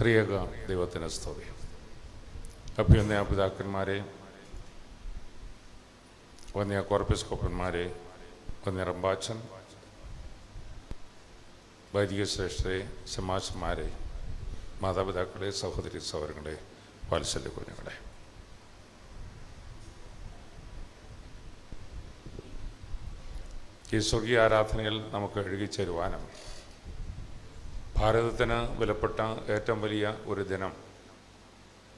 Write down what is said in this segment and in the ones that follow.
ത്രിയേക ദൈവത്തിന് സ്തുതി അഭ്യന്തയ പിതാക്കന്മാരെ വന്യ കോർപ്പിസ്കോപ്പന്മാരെ വന്നിയ റമ്പാച്ചൻ വൈദിക ശ്രേഷ്ഠരെ സമാജന്മാരെ മാതാപിതാക്കളെ സഹോദരി സഹോദരങ്ങളെ വാത്സല്യ കുഞ്ഞുങ്ങളെ. ഈ സ്വർഗീയ ആരാധനയിൽ നമുക്ക് എഴുകിച്ചേരുവാനും ഭാരതത്തിന് വിലപ്പെട്ട ഏറ്റവും വലിയ ഒരു ദിനം.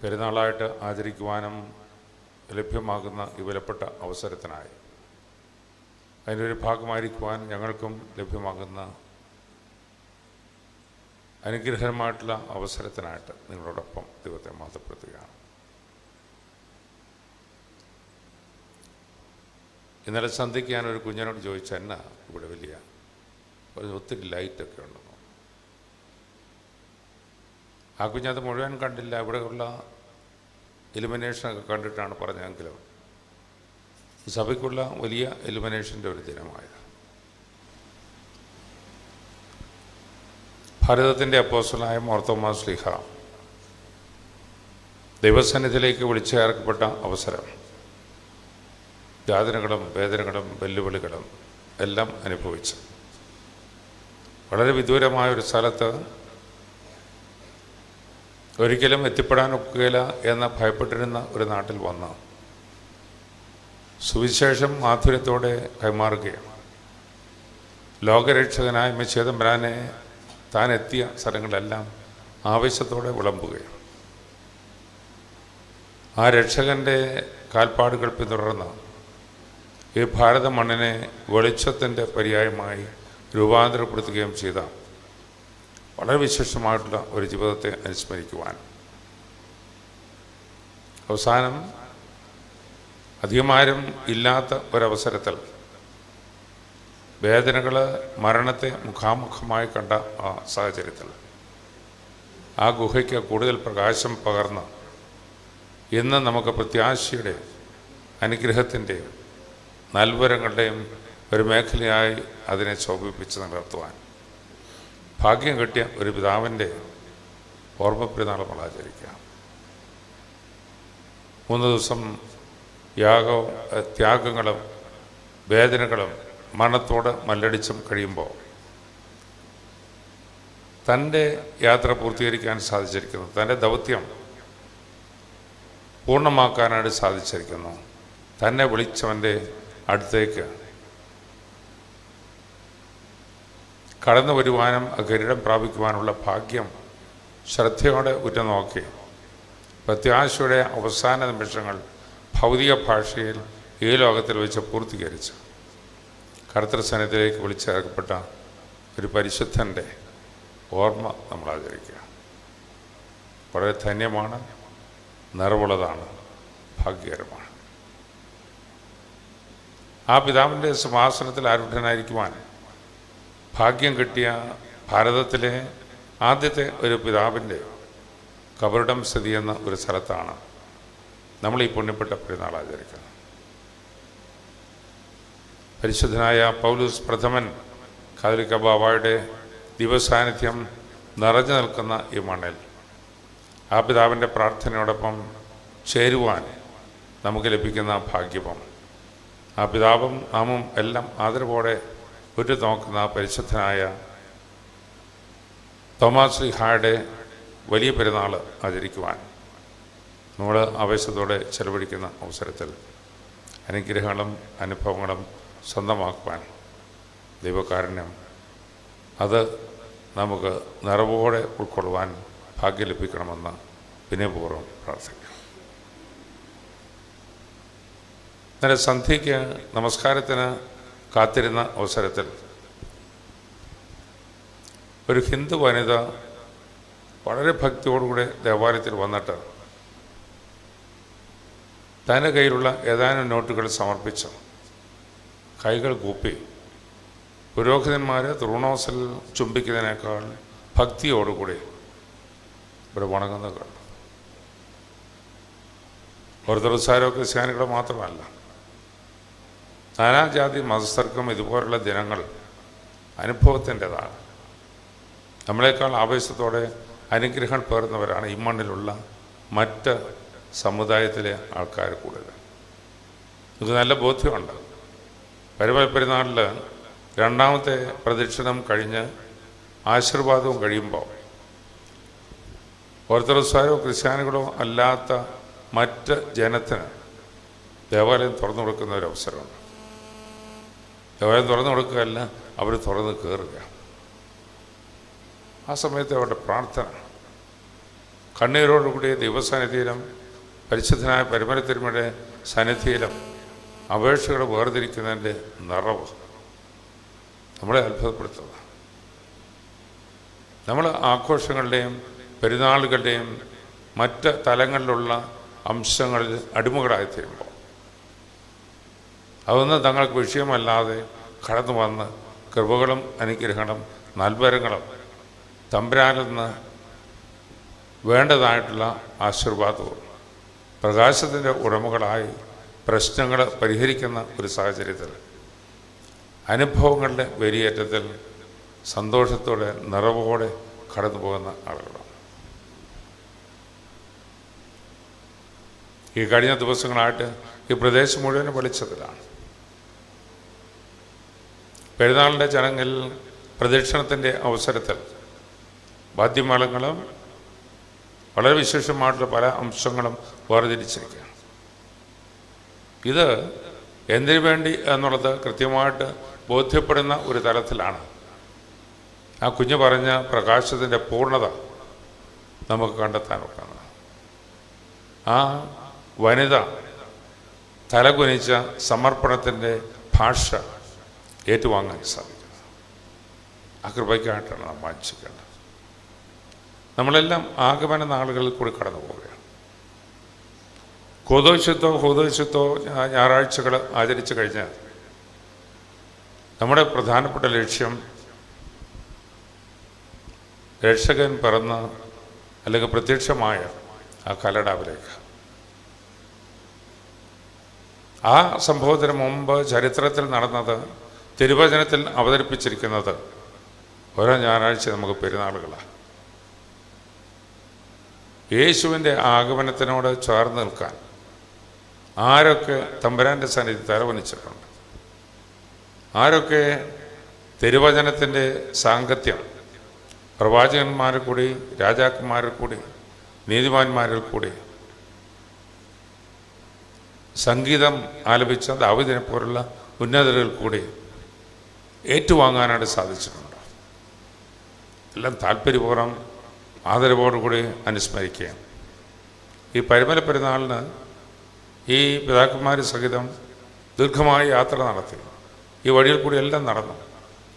പെരുന്നാളായിട്ട് ആചരിക്കുവാനും ലഭ്യമാകുന്ന ഈ വിലപ്പെട്ട അവസരത്തിനായി. അതിന്റെ ഒരു ഭാഗമായിരിക്കുവാൻ ഞങ്ങൾക്കും ലഭ്യമാകുന്ന അനുഗ്രഹമായിട്ടുള്ള അവസരത്തിനായിട്ട് നിങ്ങളോടൊപ്പം ദൈവത്തെ മാതപ്പെടുത്തുകയാണ് ഇന്നലെ സന്ധ്യയ്ക്ക് ഒരു കുഞ്ഞിനോട് ചോദിച്ചു എന്നാ ഇവിടെ വലിയ ഒത്തിരി ലൈറ്റൊക്കെ ഉണ്ടെന്ന്. ആ കുഞ്ഞത് മുഴുവൻ കണ്ടില്ല. ഇവിടെയുള്ള ഇലുമിനേഷനൊക്കെ കണ്ടിട്ടാണ് പറഞ്ഞതെങ്കിലും സഭയ്ക്കുള്ള വലിയ എലിമിനേഷന്റെ ഒരു ദിനമായത്. ഭാരതത്തിന്റെ അപ്പോസ്റ്റലായ മോർത്തോമാ സ്ലിഹ ദൈവസന്നിധിയിലേക്ക് വിളിച്ചേർക്കപ്പെട്ട അവസരം. യാതനകളും വേദനകളും വെല്ലുവിളികളും എല്ലാം അനുഭവിച്ചു. വളരെ വിദൂരമായ ഒരു സ്ഥലത്ത് ഒരിക്കലും എത്തിപ്പെടാൻ ഒക്കുകയില്ല എന്ന് ഭയപ്പെട്ടിരുന്ന ഒരു നാട്ടിൽ വന്ന് സുവിശേഷം മാധുര്യത്തോടെ കൈമാറുകയാണ്. ലോകരക്ഷകനായ മെച്ചേതമ്പരാനെ താൻ എത്തിയ സ്ഥലങ്ങളെല്ലാം ആവേശത്തോടെ വിളമ്പുകയാണ്. ആ രക്ഷകന്റെ കാൽപ്പാടുകൾ പിന്തുടർന്ന് ഈ ഭാരത മണ്ണിനെ വെളിച്ചത്തിന്റെ പര്യായമായി രൂപാന്തരപ്പെടുത്തുകയും ചെയ്ത വളരെ വിശേഷമായിട്ടുള്ള ഒരു ജീവിതത്തെ അനുസ്മരിക്കുവാൻ. അവസാനം അധികമാരും ഇല്ലാത്ത ഒരവസരത്തിൽ വേദനകൾ മരണത്തെ മുഖാമുഖമായി കണ്ട ആ സാഹചര്യത്തിൽ ആ ഗുഹയ്ക്ക് കൂടുതൽ പ്രകാശം പകർന്ന് ഇന്ന് നമുക്ക് പ്രത്യാശയുടെ അനുഗ്രഹത്തിന്റെയും നൽവരങ്ങളുടെയും ഒരു മേഖലയായി അതിനെ ശോഭിപ്പിച്ച് നിലനിർത്തുവാൻ ഭാഗ്യം കിട്ടിയ ഒരു പിതാവിന്റെ ഓർമ്മപ്പെരുന്നാൾ നമ്മൾ ആചരിക്കാം. മൂന്ന് ദിവസം യാഗവും ത്യാഗങ്ങളും വേദനകളും മണത്തോട് മല്ലടിച്ചും കഴിയുമ്പോൾ തന്റെ യാത്ര പൂർത്തീകരിക്കാൻ സാധിച്ചിരിക്കുന്നു. തന്റെ ദൗത്യം പൂർണമാക്കാനായിട്ട് സാധിച്ചിരിക്കുന്നു. തന്നെ വിളിച്ചവന്റെ അടുത്തേക്ക് കടന്നു വരുവാനും കിരീടം പ്രാപിക്കുവാനുള്ള ഭാഗ്യം ശ്രദ്ധയോടെ ഉറ്റുനോക്കി. പ്രത്യാശയുടെ അവസാന നിമിഷങ്ങൾ ഭൗതിക ഭാഷയിൽ ഈ ലോകത്തിൽ വെച്ച് പൂർത്തീകരിച്ചു. കർത്തൃസനത്തിലേക്ക് വിളിച്ചേർക്കപ്പെട്ട ഒരു പരിശുദ്ധന്റെ ഓർമ്മ നമ്മൾ ആചരിക്കുക വളരെ ധന്യമാണ് നിറവുള്ളതാണ് ഭാഗ്യകരമാണ്. ആ പിതാവിന്റെ സിംഹാസനത്തിൽ ആരൂഢനായിരിക്കുവാൻ ഭാഗ്യം കിട്ടിയ ഭാരതത്തിലെ ആദ്യത്തെ ഒരു പിതാവിന്റെ കബറിടം സ്ഥിതി ചെയ്യുന്ന ഒരു സ്ഥലത്താണ് നമ്മൾ ഈ പുണ്യപ്പെട്ട പെരുന്നാൾ ആചരിക്കുന്നത്. പരിശുദ്ധനായ പൗലൂസ് പ്രഥമൻ കാതലിക്ക ബാബായുടെ ദിവസാന്നിധ്യം നിറഞ്ഞു നിൽക്കുന്ന ഈ മണ്ണിൽ ആ പിതാവിന്റെ പ്രാർത്ഥനയോടൊപ്പം ചേരുവാൻ നമുക്ക് ലഭിക്കുന്ന ഭാഗ്യവും ആ പിതാവും നാമും എല്ലാം ആദരവോടെ ഉറ്റു നോക്കുന്ന പരിശുദ്ധനായ തോമാസ് ശ്രീഹായുടെ വലിയ പെരുന്നാൾ ആചരിക്കുവാൻ നമ്മൾ ആവേശത്തോടെ ചെലവഴിക്കുന്ന അവസരത്തിൽ അനുഗ്രഹങ്ങളും അനുഭവങ്ങളും സ്വന്തമാക്കുവാൻ ദൈവകാരുണ്യം അത് നമുക്ക് നിറവോടെ ഉൾക്കൊള്ളുവാൻ ഭാഗ്യം ലഭിക്കണമെന്ന് വിനയപൂർവം പ്രാർത്ഥിക്കാം നല്ല സന്ധ്യയ്ക്ക് നമസ്കാരത്തിന് കാത്തിരുന്ന അവസരത്തിൽ ഒരു ഹിന്ദു വനിത വളരെ ഭക്തിയോടുകൂടെ ദേവാലയത്തിൽ വന്നിട്ട് തന്റെ കയ്യിലുള്ള ഏതാനും നോട്ടുകൾ സമർപ്പിച്ചു കൈകൾ കൂപ്പി പുരോഹിതന്മാരെ തൃണോസൽ ചുംബിക്കുന്നതിനേക്കാൾ ഭക്തിയോടുകൂടി ഇവിടെ വണങ്ങുന്നത് കണ്ടു. ദിവസാരമൊക്കെ ക്രിസ്ത്യാനികളോ മാത്രമല്ല. നാനാജാതി മതസ്ഥർക്കും ഇതുപോലുള്ള ദിനങ്ങൾ അനുഭവത്തിന്റെതാണ്. നമ്മളെക്കാൾ ആവേശത്തോടെ അനുഗ്രഹം പേർന്നവരാണ് ഈ മണ്ണിലുള്ള മറ്റ് സമുദായത്തിലെ ആൾക്കാർ കൂടുതൽ. ഇത് നല്ല ബോധ്യമുണ്ട്. പരമ പെരുന്നാളിൽ രണ്ടാമത്തെ പ്രദക്ഷിണം കഴിഞ്ഞ് ആശീർവാദവും കഴിയുമ്പോൾ ഓർത്തഡോക്സാരോ ക്രിസ്ത്യാനികളോ അല്ലാത്ത മറ്റ് ജനത്തിന് ദേവാലയം തുറന്നു കൊടുക്കുന്ന ഒരു അവസരമുണ്ട്. ദേവാലയം തുറന്നു കൊടുക്കുകയല്ല അവർ തുറന്ന് കയറുക ആ സമയത്ത് അവരുടെ പ്രാർത്ഥന. കണ്ണീരോടുകൂടി ദൈവസാന്നിധ്യം പരിശുദ്ധനായ പരിമലത്തിരുമയുടെ സാന്നിധ്യം അപേക്ഷകളെ വേർതിരിക്കുന്നതിന്റെ നിറവ് നമ്മളെ അത്ഭുതപ്പെടുത്തുക നമ്മൾ ആഘോഷങ്ങളുടെയും പെരുന്നാളുകളുടെയും മറ്റ് തലങ്ങളിലുള്ള അംശങ്ങളിൽ അടിമകളായിത്തീരുമ്പോൾ അതൊന്നും തങ്ങൾക്ക് വിഷയമല്ലാതെ കടന്നു വന്ന് കൃപകളും അനുഗ്രഹങ്ങളും നൽവരങ്ങളും തമ്പരാനെന്ന് നിന്ന് വേണ്ടതായിട്ടുള്ള ആശീർവാദവും പ്രകാശത്തിന്റെ ഉടമകളായി പ്രശ്നങ്ങൾ പരിഹരിക്കുന്ന ഒരു സാഹചര്യത്തിൽ അനുഭവങ്ങളുടെ വെരിയേറ്റത്തിൽ സന്തോഷത്തോടെ നിറവോടെ കടന്നു പോകുന്ന ആളുകളാണ്. ഈ കഴിഞ്ഞ ദിവസങ്ങളായിട്ട് ഈ പ്രദേശം മുഴുവൻ വെളിച്ചത്തിലാണ്. പെരുന്നാളിന്റെ ചടങ്ങിൽ പ്രദക്ഷിണത്തിന്റെ അവസരത്തിൽ വാദ്യമേളങ്ങളും വളരെ വിശേഷമായിട്ടുള്ള പല അംശങ്ങളും വേർതിരിച്ചിരിക്കുകയാണ്. ഇത് എന്തിനു വേണ്ടി എന്നുള്ളത് കൃത്യമായിട്ട് ബോധ്യപ്പെടുന്ന ഒരു തരത്തിലാണ്. ആ കുഞ്ഞ് പറഞ്ഞ പ്രകാശത്തിന്റെ പൂർണത നമുക്ക് കണ്ടെത്താനുള്ളതാണ് ആ വനിത തലകുനിച്ച സമർപ്പണത്തിന്റെ ഭാഷ ഏറ്റുവാങ്ങാൻ സാധിക്കുന്നത് ആ കൃപയ്ക്കായിട്ടാണ് നാം വാഞ്ചിക്കേണ്ടത്. നമ്മളെല്ലാം ആഗമന നാളുകളിൽ കൂടി കടന്നു പോവുകയാണ്. കോതോശത്തോ ഹോതോശത്തോ ഞായറാഴ്ചകൾ ആചരിച്ചു കഴിഞ്ഞാൽ നമ്മുടെ പ്രധാനപ്പെട്ട ലക്ഷ്യം രക്ഷകൻ പിറന്ന അല്ലെങ്കിൽ പ്രത്യക്ഷമായ ആ കലടാവിലേക്ക്. ആ സംഭവത്തിന് മുമ്പ് ചരിത്രത്തിൽ നടന്നത് തിരുവചനത്തിൽ അവതരിപ്പിച്ചിരിക്കുന്നത് ഓരോ ഞായറാഴ്ച നമുക്ക് പെരുന്നാളുകളാണ്. യേശുവിന്റെ ആഗമനത്തിനോട് ചേർന്ന് നിൽക്കാൻ ആരൊക്കെ തമ്പുരാന്റെ സന്നിധി തലവനിച്ചിട്ടുണ്ട്? ആരൊക്കെ തിരുവചനത്തിന്റെ സാങ്കത്യം? പ്രവാചകന്മാരിൽ കൂടി രാജാക്കന്മാരിൽ കൂടി നീതിമാന്മാരിൽ കൂടി സംഗീതം ആലപിച്ച ദാവിദിനെ പോലുള്ള ഉന്നതരിൽ കൂടി ഏറ്റുവാങ്ങാനായിട്ട് സാധിച്ചിട്ടുണ്ട്. എല്ലാം താല്പര്യപൂർവം ആദരവോടുകൂടി അനുസ്മരിക്കുകയാണ്. ഈ പരിമല പെരുന്നാളിന് ഈ പിതാക്കന്മാർ സഹിതം ദീർഘമായ യാത്ര നടത്തി. ഈ വഴിയിൽ കൂടി എല്ലാം നടന്നു.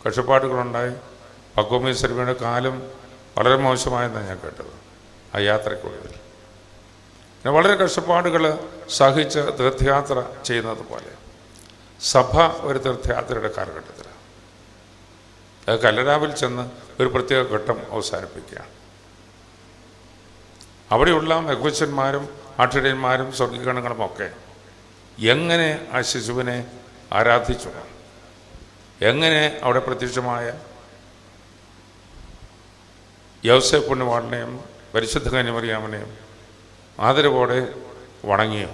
കഷ്ടപ്പാടുകളുണ്ടായി. പക്വമി സെൽവിയുടെ കാലം വളരെ മോശമായെന്നാണ് ഞാൻ കേട്ടത് ആ യാത്രയ്ക്കുള്ളിൽ പിന്നെ വളരെ കഷ്ടപ്പാടുകൾ സഹിച്ച് തീർത്ഥയാത്ര ചെയ്യുന്നത് പോലെ. സഭ ഒരു തീർത്ഥയാത്രയുടെ കാലഘട്ടത്തിലാണ്. അത് കല്ലരാവിൽ ചെന്ന് ഒരു പ്രത്യേക ഘട്ടം അവസാനിപ്പിക്കുകയാണ്. അവിടെയുള്ള ആട്ടിടയന്മാരും സ്വർഗീകരണങ്ങളും ഒക്കെ എങ്ങനെ ആ ശിശുവിനെ ആരാധിച്ചു? എങ്ങനെ അവിടെ പ്രത്യക്ഷമായ യവസെ പുണ്യവാളിനെയും പരിശുദ്ധ കന്യമറിയാമനെയും ആദരവോടെ വണങ്ങിയോ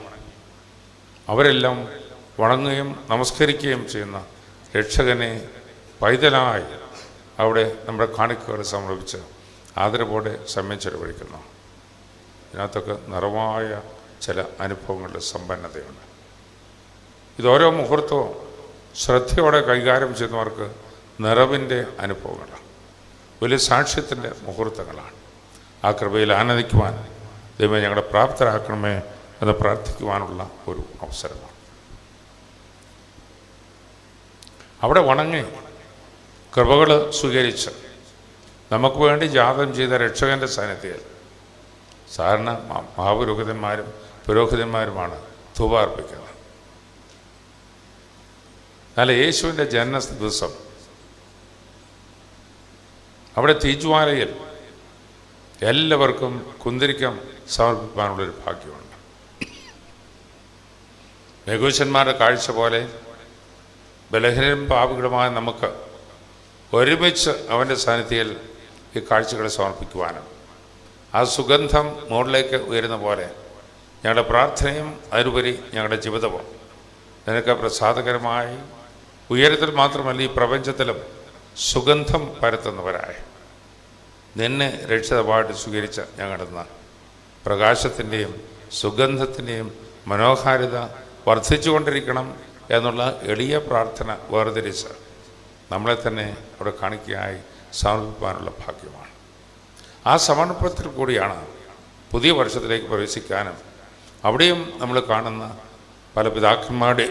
അവരെല്ലാം വണങ്ങുകയും നമസ്കരിക്കുകയും ചെയ്യുന്ന രക്ഷകനെ പൈതലായി അവിടെ നമ്മുടെ കാണിക്കകൾ സമർപ്പിച്ച് ആദരവോടെ സമയം ചെലവഴിക്കുന്നു. ഇതിനകത്തൊക്കെ നിറവായ ചില അനുഭവങ്ങളുടെ സമ്പന്നതയുണ്ട്. ഇതോരോ മുഹൂർത്തവും ശ്രദ്ധയോടെ കൈകാര്യം ചെയ്യുന്നവർക്ക് നിറവിന്റെ അനുഭവങ്ങളാണ്. വലിയ സാക്ഷ്യത്തിന്റെ മുഹൂർത്തങ്ങളാണ്. ആ കൃപയിൽ ആനന്ദിക്കുവാൻ ദൈവം ഞങ്ങളെ പ്രാപ്തരാക്കണമേ എന്ന് പ്രാർത്ഥിക്കുവാനുള്ള ഒരു അവസരമാണ്. അവിടെ വണങ്ങി കൃപകൾ സ്വീകരിച്ച് നമുക്ക് വേണ്ടി ജാതം ചെയ്ത രക്ഷകന്റെ സാന്നിധ്യത്തിൽ. സാധാരണ മഹാപുരോഹിതന്മാരും പുരോഹിതന്മാരുമാണ് ധൂപ അർപ്പിക്കുന്നത്. എന്നാൽ യേശുവിന്റെ ജനന ദിവസം അവിടെ തീജ്വാലയിൽ എല്ലാവർക്കും കുന്തിരിക്കം സമർപ്പിക്കാനുള്ളൊരു ഭാഗ്യമുണ്ട്. ലഘുശന്മാരുടെ കാഴ്ച പോലെ ബലഹീനരും പാപികളുമായ നമുക്ക് ഒരുമിച്ച് അവന്റെ സാന്നിധ്യത്തിൽ ഈ കാഴ്ചകളെ സമർപ്പിക്കുവാനും. ആ സുഗന്ധം മുകളിലേക്ക് ഉയരുന്ന പോലെ ഞങ്ങളുടെ പ്രാർത്ഥനയും അതിനുപരി ഞങ്ങളുടെ ജീവിതവും നിനക്ക് പ്രസാദകരമായി. ഉയരത്തിൽ മാത്രമല്ല ഈ പ്രപഞ്ചത്തിലും സുഗന്ധം പരത്തുന്നവരായ നിന്നെ രക്ഷിതമായിട്ട് സ്വീകരിച്ച ഞങ്ങളുടെ പ്രകാശത്തിന്റെയും സുഗന്ധത്തിന്റെയും മനോഹാരിത വർദ്ധിച്ചുകൊണ്ടിരിക്കണം എന്നുള്ള എളിയ പ്രാർത്ഥന വേർതിരിച്ച് നമ്മളെ തന്നെ അവിടെ കാണിക്കയായി സമർപ്പിക്കാനുള്ള ഭാഗ്യമാണ്. ആ സമർപ്പണത്തിൽ കൂടിയാണ് പുതിയ വർഷത്തിലേക്ക് പ്രവേശിക്കാനും അവിടെയും നമ്മൾ കാണുന്ന പല പിതാക്കന്മാരുടെ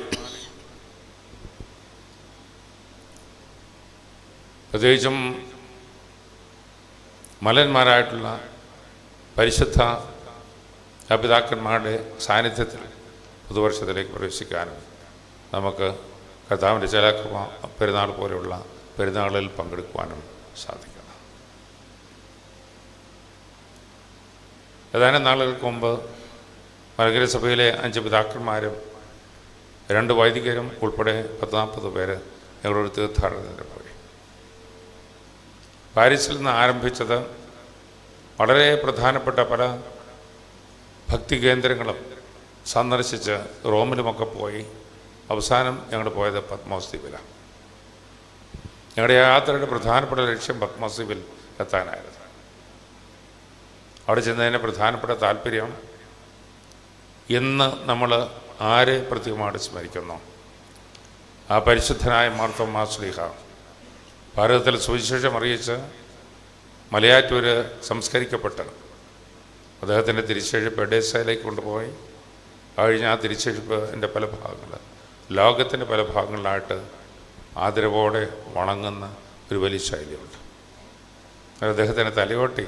പ്രത്യേകിച്ചും മലന്മാരായിട്ടുള്ള പരിശുദ്ധ പിതാക്കന്മാരുടെ സാന്നിധ്യത്തിൽ പുതുവർഷത്തിലേക്ക് പ്രവേശിക്കാനും നമുക്ക് കർത്താവിന്റെ ചില പെരുന്നാൾ പോലെയുള്ള പെരുന്നാളിൽ പങ്കെടുക്കുവാനും സാധിക്കണം ഏതാനും നാളുകൾക്ക് മുമ്പ് മലങ്കര സഭയിലെ അഞ്ച് പിതാക്കന്മാരും രണ്ട് വൈദികരും ഉൾപ്പെടെ പത്ത് നാൽപ്പത് പേര് ഞങ്ങളൊരു തീർത്ഥാടനത്തിന് പോയി. പാരീസിൽ നിന്ന് ആരംഭിച്ചത് വളരെ പ്രധാനപ്പെട്ട പല ഭക്തി കേന്ദ്രങ്ങളും സന്ദർശിച്ച് റോമിലുമൊക്കെ പോയി. അവസാനം ഞങ്ങൾ പോയത് പത്മോസ് ദ്വീപിലാണ് ഞങ്ങളുടെ യാത്രയുടെ പ്രധാനപ്പെട്ട ലക്ഷ്യം പത്മോസ് ദ്വീപിൽ എത്താനായിരുന്നു. അവിടെ ചെന്നതിന്റെ പ്രധാനപ്പെട്ട താല്പര്യം ഇന്ന് നമ്മൾ ആരെ പ്രത്യേകമായിട്ട് സ്മരിക്കുന്നു? ആ പരിശുദ്ധനായ മാർത്തോമാ ശ്ലീഹ ഭാരതത്തിൽ സുവിശേഷം അറിയിച്ച് മലയാറ്റൂര് സംസ്കരിക്കപ്പെട്ട്. അദ്ദേഹത്തിന്റെ തിരിച്ചെഴുപ്പ് എഡേസയിലേക്ക് കൊണ്ടുപോയി. കഴിഞ്ഞ ആ തിരിച്ചെഴുപ്പ് എന്റെ പല ഭാഗങ്ങൾ ലോകത്തിന്റെ പല ഭാഗങ്ങളിലായിട്ട് ആദരവോടെ വണങ്ങുന്ന ഒരു വലിയ ശൈലിയുണ്ട്. അദ്ദേഹത്തിന്റെ തലയോട്ടി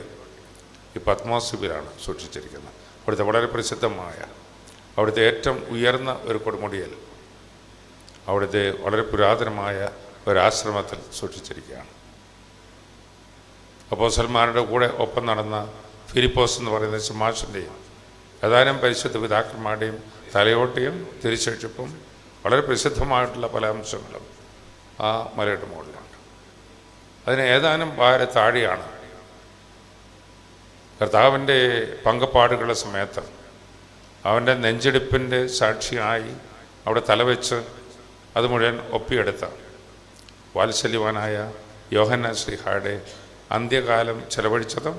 ഈ പത്മോസിബിലാണ് സൂക്ഷിച്ചിരിക്കുന്നത്. അവിടുത്തെ വളരെ പ്രസിദ്ധമായ അവിടുത്തെ ഏറ്റവും ഉയർന്ന ഒരു കൊടുമുടിയിൽ അവിടുത്തെ വളരെ പുരാതനമായ ഒരാശ്രമത്തിൽ സൂക്ഷിച്ചിരിക്കുകയാണ്. അപ്പോൾ സൽമാരുടെ കൂടെ ഒപ്പം നടന്ന ഫിലിപ്പോസ് എന്ന് പറയുന്ന സുമാഷിന്റെയും ഏതാനും പരിശുദ്ധ പിതാക്കന്മാരുടെയും തലയോട്ടിയും തിരിച്ചെഴുപ്പും വളരെ പ്രസിദ്ധമായിട്ടുള്ള പല അംശങ്ങളും ആ മലയുടെ മുകളിലുണ്ട്. അതിന് ഏതാനും വാര താഴെയാണ്. കർത്താവിന്റെ പങ്കപ്പാടുകളുടെ സമയത്ത് അവന്റെ നെഞ്ചെടുപ്പിന്റെ സാക്ഷിയായി അവിടെ തലവെച്ച് അത് മുഴുവൻ ഒപ്പിയെടുത്ത വാത്സല്യവാനായ യോഹന്ന ശ്രീഹായുടെ അന്ത്യകാലം ചെലവഴിച്ചതും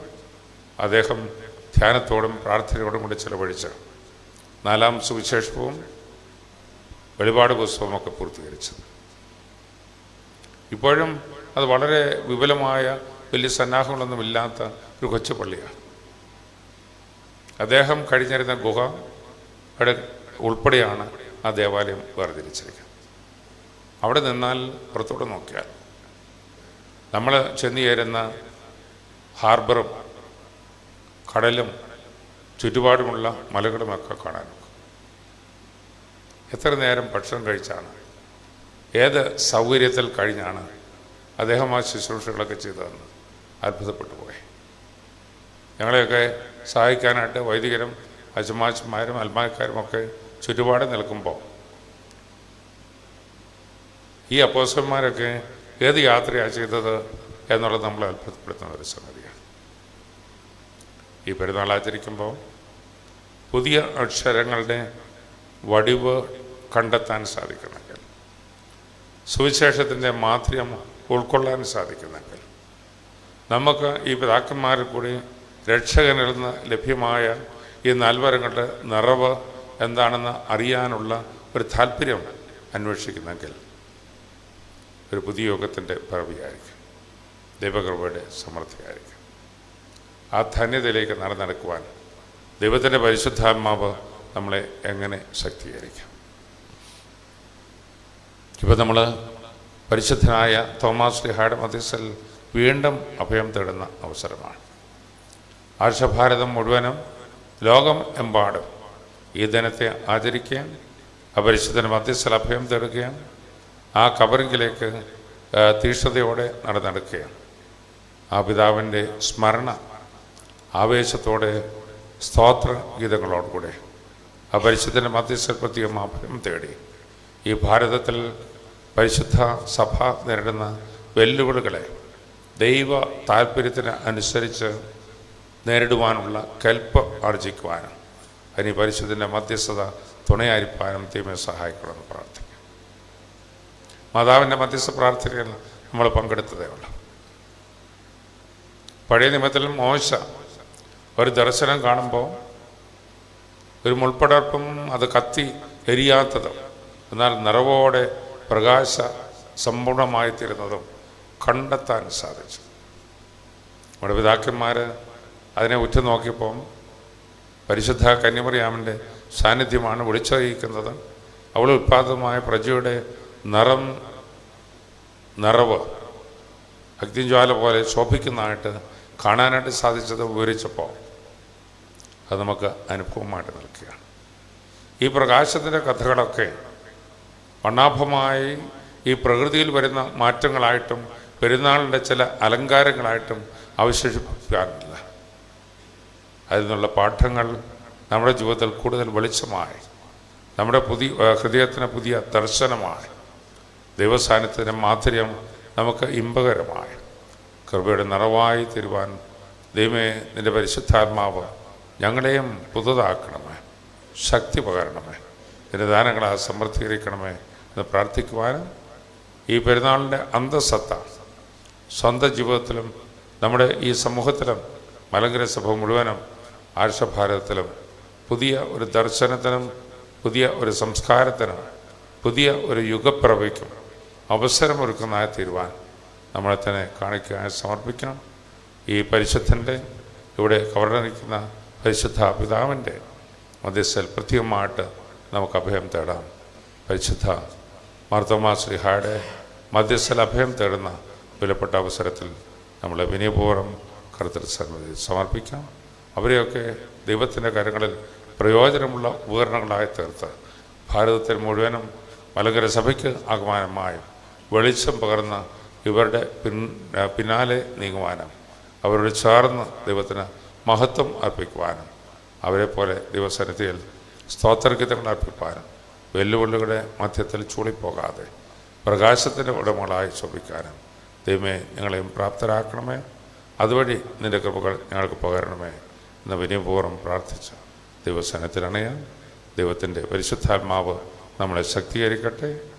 അദ്ദേഹം ധ്യാനത്തോടും പ്രാർത്ഥനയോടും കൂടി ചെലവഴിച്ച നാലാം സുവിശേഷവും വെളിപാട് പുസ്തകമൊക്കെ പൂർത്തീകരിച്ചത്. ഇപ്പോഴും അത് വളരെ വിപുലമായ വലിയ സന്നാഹങ്ങളൊന്നുമില്ലാത്ത ഒരു കൊച്ചു പള്ളിയാണ്. അദ്ദേഹം കഴിഞ്ഞിരുന്ന ഗുഹ അവിടെ ഉൾപ്പെടെയാണ് ആ ദേവാലയം വേർതിരിച്ചിരിക്കുന്നത്. അവിടെ നിന്നാൽ പുറത്തോട്ട് നോക്കിയാൽ നമ്മൾ ചെന്നു ചേരുന്ന ഹാർബറും കടലും ചുറ്റുപാടുമുള്ള മലകളുമൊക്കെ കാണാനൊക്കെ എത്ര നേരം ഭക്ഷണം കഴിച്ചാണ്? ഏത് സൗകര്യത്തിൽ കഴിഞ്ഞാണ് അദ്ദേഹം ആ ശുശ്രൂഷകളൊക്കെ ചെയ്തതെന്ന് അത്ഭുതപ്പെട്ടു പോയി. ഞങ്ങളെയൊക്കെ സഹായിക്കാനായിട്ട് വൈദികരും അച്ഛമാച്ചന്മാരും അൽമാക്കാരും ഒക്കെ ചുറ്റുപാട് നിൽക്കുമ്പോൾ ഈ അപ്പോസന്മാരൊക്കെ ഏത് യാത്രയാണ് ചെയ്തത് എന്നുള്ളത് നമ്മൾ അത്ഭുതപ്പെടുത്തുന്ന ഒരു സംഗതിയാണ്. ഈ പെരുന്നാൾ ആചരിക്കുമ്പോൾ പുതിയ അക്ഷരങ്ങളുടെ വടിവ് കണ്ടെത്താൻ സാധിക്കുന്നെങ്കിൽ സുവിശേഷത്തിന്റെ മാതൃകം ഉൾക്കൊള്ളാൻ സാധിക്കുന്നെങ്കിൽ നമുക്ക് ഈ പിതാക്കന്മാരിൽ കൂടി രക്ഷകനിൽ നിന്ന് ലഭ്യമായ ഈ നാൽവരങ്ങളുടെ നിറവ് എന്താണെന്ന് അറിയാനുള്ള ഒരു താല്പര്യം അന്വേഷിക്കുന്നെങ്കിൽ ഒരു പുതിയ യോഗത്തിന്റെ പിറവിയായിരിക്കും ദൈവകൃപയുടെ സമൃദ്ധിയായിരിക്കും. ആ ധന്യതയിലേക്ക് നടന്നെടുക്കുവാൻ ദൈവത്തിന്റെ പരിശുദ്ധാത്മാവ് നമ്മളെ എങ്ങനെ ശക്തീകരിക്കും? ഇപ്പം നമ്മൾ പരിശുദ്ധനായ തോമാസ് ലിഹായുടെ മധ്യസ്ഥൽ വീണ്ടും അഭയം തേടുന്ന അവസരമാണ്. ആർഷഭാരതം മുഴുവനും ലോകം എമ്പാടും ഈ ദിനത്തെ ആചരിക്കുകയും അപരിശുദ്ധന് മധ്യസ്ഥൽ അഭയം തേടുകയും ആ കബറിങ്കിലേക്ക് തീഷ്ണതയോടെ നടന്നെടുക്കുകയാണ് ആ പിതാവിന്റെ സ്മരണ ആവേശത്തോടെ സ്തോത്ര ഗീതങ്ങളോടുകൂടെ ആ പരിശുദ്ധന്റെ മധ്യസ്ഥൽ പ്രത്യേകം അഭയം തേടി ഈ ഭാരതത്തിൽ പരിശുദ്ധ സഭ നേരിടുന്ന വെല്ലുവിളികളെ ദൈവ താല്പര്യത്തിന് അനുസരിച്ച് നേരിടുവാനുള്ള കൽപ്പ് ആർജിക്കുവാനും അതിന് പരിശുദ്ധന്റെ മധ്യസ്ഥത തുണയായിരിക്കാനും ദൈവം സഹായിക്കണമെന്ന് പ്രാർത്ഥിക്കും. മാതാവിന്റെ മധ്യസ്ഥ പ്രാർത്ഥനയിൽ നമ്മൾ പങ്കെടുത്തതേ ഉള്ളൂ. പഴയ നിയമത്തിൽ മോശ ഒരു ദർശനം കാണുമ്പോൾ ഒരു മുൾപ്പടർപ്പും അത് കത്തി എരിയാത്തതും എന്നാൽ നിറവോടെ പ്രകാശ സമ്പൂർണമായി തീരുന്നതും കണ്ടെത്താൻ സാധിച്ചു. നമ്മുടെ പിതാക്കന്മാർ അതിനെ ഉറ്റുനോക്കിയപ്പോൾ പരിശുദ്ധ കന്യമറിയാമിന്റെ സാന്നിധ്യമാണ് വിളിച്ചറിയിക്കുന്നത്. അവൾ ഉത്പാദമായ പ്രജയുടെ നിറം നിറവ് അഗ്നിജ്വാല പോലെ ശോഭിക്കുന്നതായിട്ട് കാണാനായിട്ട് സാധിച്ചത് വിവരിച്ചപ്പോൾ അത് നമുക്ക് അനുഭവമായിട്ട് നിൽക്കുകയാണ്. ഈ പ്രകാശത്തിന്റെ കഥകളൊക്കെ വർണാഭമായി ഈ പ്രകൃതിയിൽ വരുന്ന മാറ്റങ്ങളായിട്ടും പെരുന്നാളിന്റെ ചില അലങ്കാരങ്ങളായിട്ടും അവശേഷിപ്പിക്കാറില്ല. അതിൽ നിന്നുള്ള പാഠങ്ങൾ നമ്മുടെ ജീവിതത്തിൽ കൂടുതൽ വെളിച്ചമായി നമ്മുടെ പുതിയ ഹൃദയത്തിന് പുതിയ ദർശനമായി ദൈവസാന്നിധ്യത്തിന്റെ മാധുര്യം നമുക്ക് ഇമ്പകരമായി. കൃപയുടെ നിറവായി തരുവാൻ ദൈവമേ നിന്റെ പരിശുദ്ധാത്മാവ് ഞങ്ങളെയും പുതുതാക്കണമേ ശക്തി പകരണമേ നിന്റെ ദാനങ്ങളെ സമൃദ്ധീകരിക്കണമേ എന്ന് പ്രാർത്ഥിക്കുവാനും ഈ പെരുന്നാളിന്റെ അന്തസത്ത സ്വന്തം ജീവിതത്തിലും നമ്മുടെ ഈ സമൂഹത്തിലും മലങ്കര സഭ മുഴുവനും ആർഷഭാരതത്തിലും പുതിയ ഒരു ദർശനത്തിനും പുതിയ ഒരു സംസ്കാരത്തിനും പുതിയ ഒരു യുഗപ്പിറവിക്കും അവസരമൊരുക്കുന്നതായി തീരുവാൻ നമ്മളെ തന്നെ കാണിക്കാൻ സമർപ്പിക്കണം. ഈ പരിശുദ്ധന്റെ ഇവിടെ കവർന്നിരിക്കുന്ന പരിശുദ്ധ പിതാവിന്റെ മധ്യസ്ഥൽ പ്രത്യേകമായിട്ട് നമുക്ക് അഭയം തേടാം. പരിശുദ്ധ മാർത്തോമാ ശ്രീഹായുടെ മധ്യസ്ഥൽ അഭയം തേടുന്ന വിലപ്പെട്ട അവസരത്തിൽ നമ്മളെ വിനയപൂർവം കറുത്തൽ സന്നിധി സമർപ്പിക്കാം. അവരെയൊക്കെ ദൈവത്തിന്റെ കാര്യങ്ങളിൽ പ്രയോജനമുള്ള ഉപകരണങ്ങളായി തീർത്ത് ഭാരതത്തിൽ മുഴുവനും മലങ്കര സഭയ്ക്ക് ആഗമാനമായും വെളിച്ചം പകർന്ന് ഇവരുടെ പിൻ പിന്നാലെ നീങ്ങുവാനും അവരോട് ചേർന്ന് ദൈവത്തിന് മഹത്വം അർപ്പിക്കുവാനും അവരെപ്പോലെ ദൈവസന്നിധിയിൽ സ്തോത്രഗീതങ്ങൾ അർപ്പിക്കാനും വെല്ലുവിളികളുടെ മധ്യത്തിൽ ചൂളിപ്പോകാതെ പ്രകാശത്തിന്റെ ഉടമകളായി ശോഭിക്കാനും ദൈവമേ ഞങ്ങളെയും പ്രാപ്തരാക്കണമേ. അതുവഴി നിന്റെ കൃപകൾ ഞങ്ങൾക്ക് പകരണമേ എന്ന് വിനയപൂർവം പ്രാർത്ഥിച്ച ദൈവസനത്തിൽ അണയാൻ ദൈവത്തിന്റെ പരിശുദ്ധാത്മാവ് നമ്മളെ ശക്തീകരിക്കട്ടെ.